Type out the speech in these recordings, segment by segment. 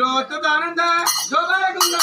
జోత దానంద జోబాగున్నా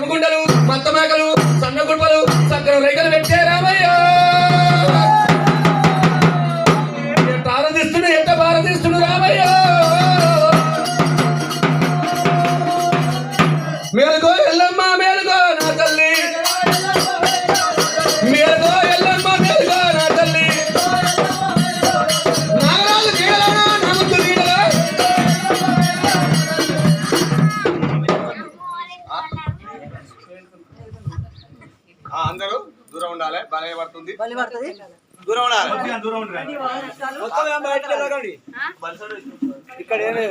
కడుపుకుండలు మంతమేకలు సన్నగుడ్పలు గుడ్పలు సక్కర రేఖలు పెట్టే రామయ్యా! ఉండాలి బలే పడుతుంది. దూరం ఉండాలి. ఇక్కడ ఏమీ